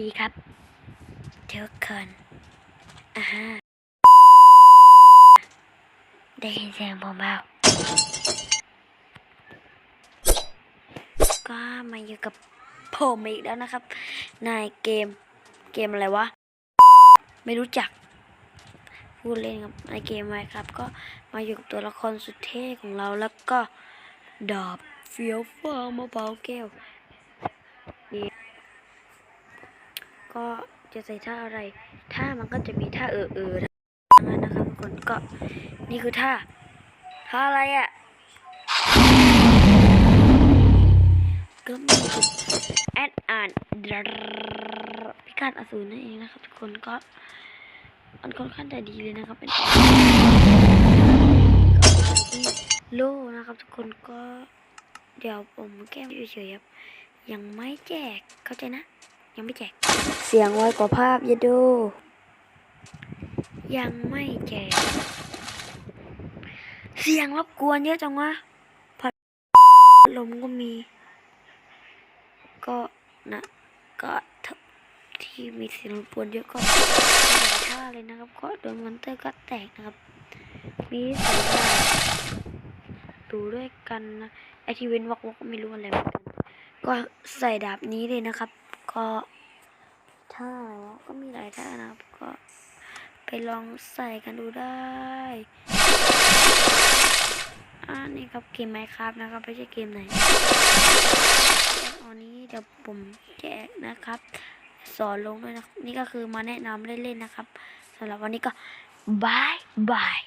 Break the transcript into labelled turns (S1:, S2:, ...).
S1: ดีครับทุกคนอ่าฮะได้ยินเสียงผมเปล่าก็มาอยู่กับผมอีกแล้วนะครับ ในเกมเกมอะไรวะ ไม่รู้จัก พูดเล่นครับในเกมไว้ครับ ก็มาอยู่กับตัวละครสุดเท่ของเราแล้วก็ดาบเฟียวฟ้ามาเบาแก้ว ก็จะใส่ท่าอะไร ท่ามันก็จะมีท่าเออเออทั้งนั้นนะครับทุกคนก็นี่คือท่า ท่าอะไรอะ่ะก็มีจุดแอดอ่านพิการอสูรนั่นเองนะครับทุกคนก็มันค่อนข้างจะดีเลยนะครับเป็นโล่นะครับทุกคนก็เดี๋ยวผมแก้มเฉยๆครับยังไม่แจกเข้าใจนะ ยังไม่แจก สียงไวกว่าภาพอยาดู ยังไม่แจกเสียงรบกวนเยอะจังวะพัดลมก็มี ก็นะก็ที่มีเสียงรบกวนเยอะก็หลายท่าเลยนะครับ ก็โดนมอนเตอร์ก็แตกนะครับ มีสองอย่างดูด้วยกันนะไอทีเวนวักวักไม่รู้อะไรเหมือนกันก็ใส่ดาบนี้เลยนะครับ ก็ ท่าอะไรวก็มีหลายท่านะครับ ก็ไปลองใส่กันดูได้อ่านี่ครับเกมไมครับนะครับไม่ใช่เกมไหนตอนนี้เดี๋ยวผมแจกนะครับ สอนลงด้วยนะนี่ก็คือมาแนะนำเล่นๆนะครับสำหรับวันนี้ก็บายบาย